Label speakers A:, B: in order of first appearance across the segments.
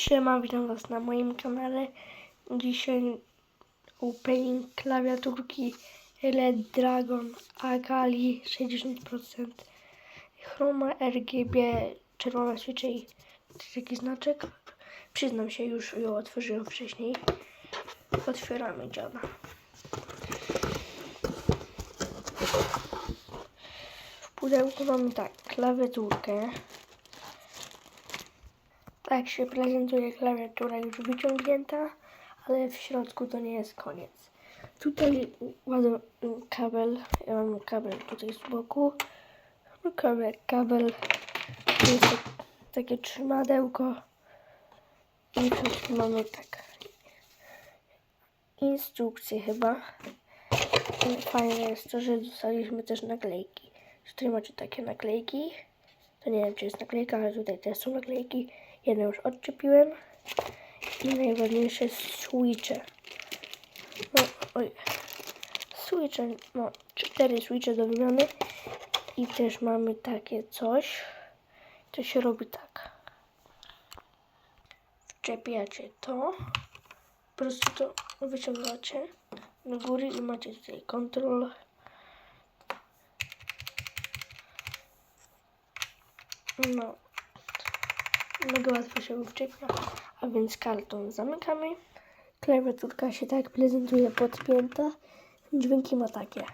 A: Siema, witam was na moim kanale. Dzisiaj opening klawiaturki LED Dragon Akali 60% Chroma RGB czerwona świecze i taki znaczek. Przyznam się, już ją otworzyłem wcześniej. Otwieramy dziada. W pudełku mamy tak, klawiaturkę. Tak się prezentuje klawiatura już wyciągnięta, ale w środku to nie jest koniec. Tutaj ładuję kabel, ja mam kabel tutaj z boku. No kabel, kabel, tu jest tak- takie trzymadełko i tu mamy tak instrukcje chyba. Fajne jest to, że dostaliśmy też naklejki. Tutaj macie takie naklejki. To nie wiem, czy jest naklejka, ale tutaj też są naklejki. Jedną już odczepiłem. I najważniejsze switche. No, oj. Switche, no, cztery switche do wymiany. I też mamy takie coś. To się robi tak. Wczepiacie to. Po prostu to wyciągacie do góry i macie tutaj kontrol. No, mega łatwo się wczepia, a więc karton zamykamy. Klawiaturka się tak prezentuje podpięta. Dźwięki ma takie.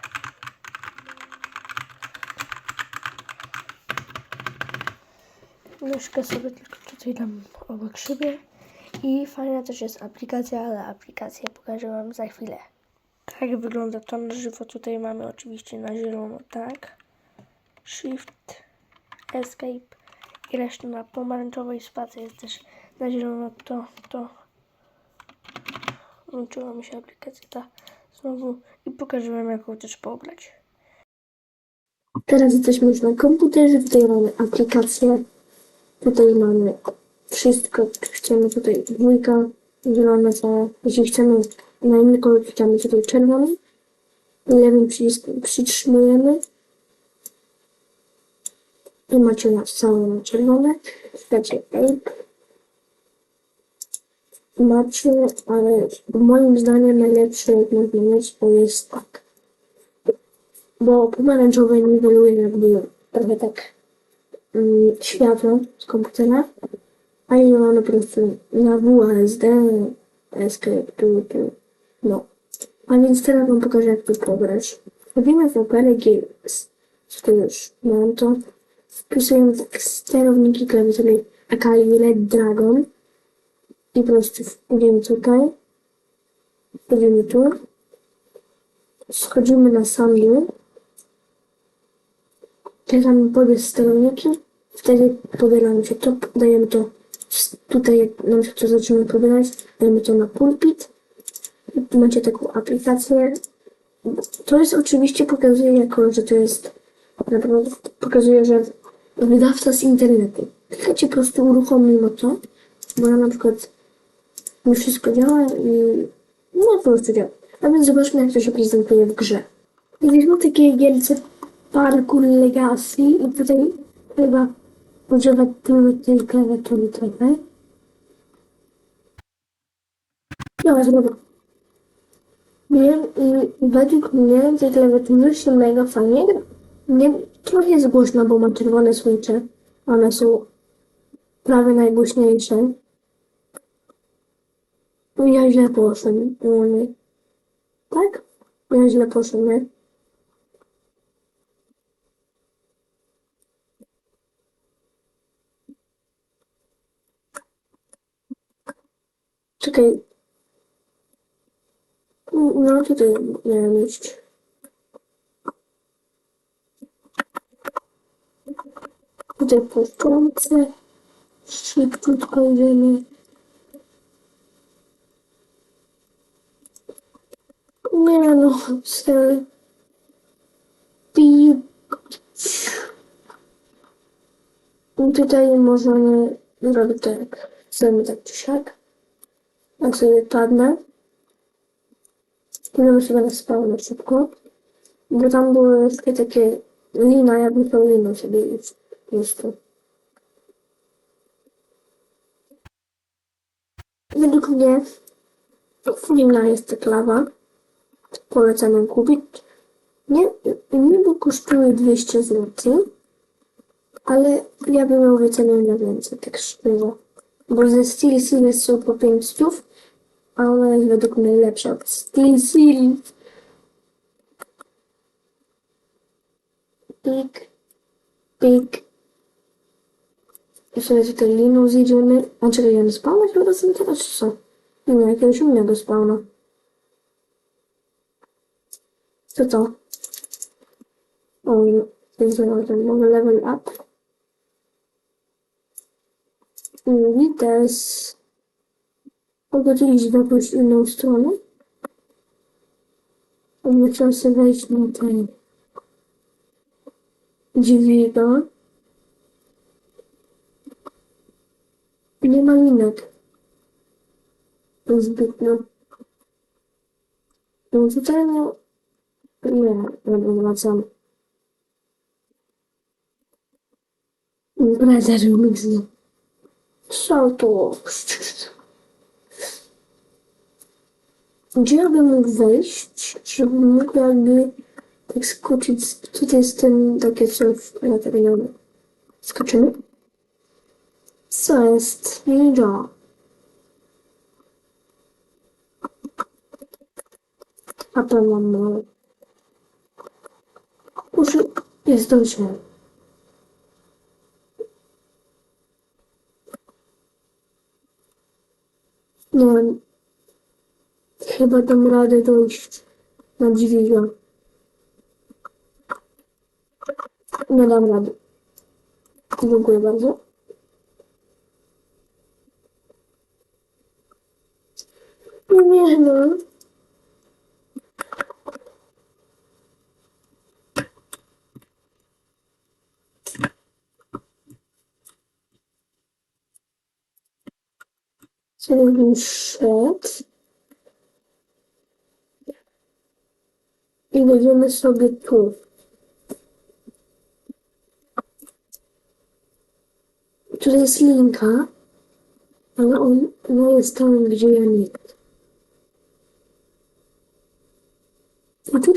A: Nóżkę sobie tylko tutaj dam obok siebie. I fajna też jest aplikacja, ale aplikację pokażę Wam za chwilę. Tak wygląda to na żywo. Tutaj mamy oczywiście na zielono, tak. Shift, Escape i reszta na pomarańczowej spacji jest też na zielono. To, to. Włączyła mi się aplikacja ta znowu. I pokażę wam jak ją też pobrać. Teraz jesteśmy już na komputerze, tutaj mamy aplikację, tutaj mamy wszystko, chcemy. Tutaj dwójka, zielona cała, jeśli chcemy na inny kolor, klikamy tutaj czerwony, lewym przyciskiem przytrzymujemy i macie na całe na czerwone. Dacie Ape. Macie, ale moim zdaniem najlepsze jak można to jest tak. Bo pomarańczowe niweluje jakby trochę tak mm, światło z komputera. A nie mamy po prostu na WASD, Escape, tu, tu, no. A więc teraz wam pokażę jak to pobrać. Wchodzimy w Opera Games. To już mam to wpisujemy tak sterowniki klawiatury Akali LED Dragon i po prostu wchodzimy tutaj, wchodzimy tu, schodzimy na sam dół, klikamy pobierz sterowniki, wtedy pobieramy się to, dajemy to tutaj, nam się to zaczyna pobierać, dajemy to na pulpit. Tu macie taką aplikację. To jest oczywiście pokazuje jako, że to jest naprawdę pokazuje, że wydawca z internetu. Klikacie po prostu uruchomimy to, bo ja na przykład mi wszystko działa i no po prostu działa. A więc zobaczmy jak to się prezentuje w grze. Widzimy takie gielce Parkour Legacy i tutaj chyba używa tylu tej klawiatury trochę. No, znowu. Wiem i według mnie tej klawiatury się mega fajnie gra. Nie, trochę jest głośno, bo ma czerwone switche. One są prawie najgłośniejsze. Ja źle poszłem. ogólnie. Tak? Ja źle poszłem, nie? Czekaj. No tutaj miałem iść. Tutaj puszczące. Szybciutko idziemy. Nie no, serio. Pi. I tutaj możemy zrobić tak. Zrobimy tak czy siak. Jak sobie padnę. Idziemy sobie na spawner szybko. Bo tam były takie, takie lina, jakby tą liną sobie jest. To. według mnie fajna jest ta klawa. Polecam kupić. Nie, niby kosztuje 200 zł, ale ja bym ją wycenił na więcej, tak szczerze. Bo ze Steel Seal są po 500, a ona jest według mnie lepsza od Steel Seal. Pik, pik. I sobie tutaj liną zjedziemy. A czekaj, ja spawna chyba razem teraz, czy co? Nie wiem, jakiegoś innego spawna. Co to? O, jest ten nowy level up. Wites. Mogę tu iść w jakąś inną stronę? Nie chciałem sobie wejść na ten dźwiga. Nie ma linek. Zbytnio. No tutaj no... Nie, nie wracam. Brother Mixno. Co to? Gdzie ja bym mógł wejść, żebym mógł jakby tak skoczyć? Tutaj jest ten takie coś latarniowe. Skoczymy? Co jest? Nie działa. A to mam mało. Już jest dobrze. Nie wiem. Chyba dam radę dojść na dźwiga. Nie dam rady. Dziękuję bardzo. Nie no. Zrobił szedł. I będziemy sobie tu. Tutaj jest linka, ale on, ona jest tam, gdzie ja nie. A tutaj jest taka linka, w- ale nie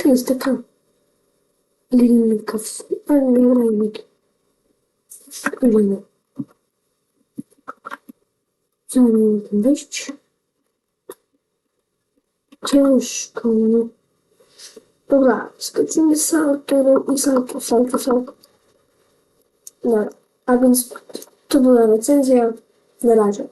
A: rajnik. Linka. Co mam tam wejść? Ciężko. no. Dobra, skoczymy salto i salto, salto, salto. Dobra, a więc to była recenzja. Na razie.